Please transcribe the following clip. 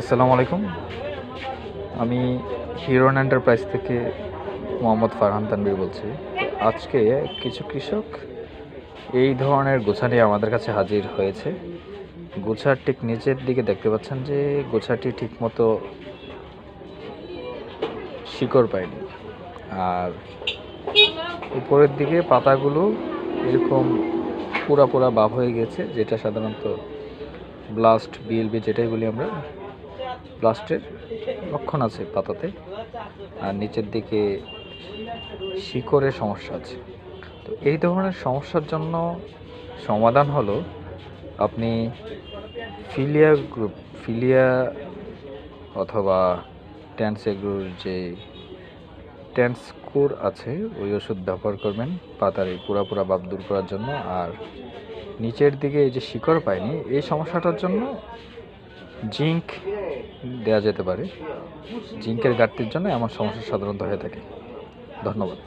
আসসালামু আলাইকুম। আমি হিরোন এন্টারপ্রাইজ থেকে মোহাম্মদ ফারহান তানবীর বলছি। আজকে কিছু কৃষক এই ধরনের গোছা নিয়ে আমাদের কাছে হাজির হয়েছে। গোছার ঠিক নিচের দিকে দেখতে পাচ্ছেন যে গোছাটি ঠিকমতো শিকড় পায়নি। আর উপরের দিকে পাতাগুলো এরকম পুরা পুরা বাভ হয়ে গেছে, যেটা সাধারণত ব্লাস্ট, বিএলবি যেটাই বলি আমরা ব্লাস্টের লক্ষণ আছে পাতাতে। আর নিচের দিকে শিকড়ের সমস্যা আছে। তো এই ধরনের সমস্যার জন্য সমাধান হলো আপনি ফিলিয়া গ্রুপ, ফিলিয়া অথবা ট্যান্সেগ্রুর যে ট্যান্স ট্যান্সকোর আছে, ওই ওষুধ ব্যবহার করবেন পাতার এই পুরা পুরা বাপ দূর করার জন্য। আর নিচের দিকে এই যে শিকড় পায়নি, এই সমস্যাটার জন্য জিঙ্ক দেওয়া যেতে পারে। জিঙ্কের ঘাটতির জন্য এমন সমস্যা সাধারণত হয়ে থাকে। ধন্যবাদ।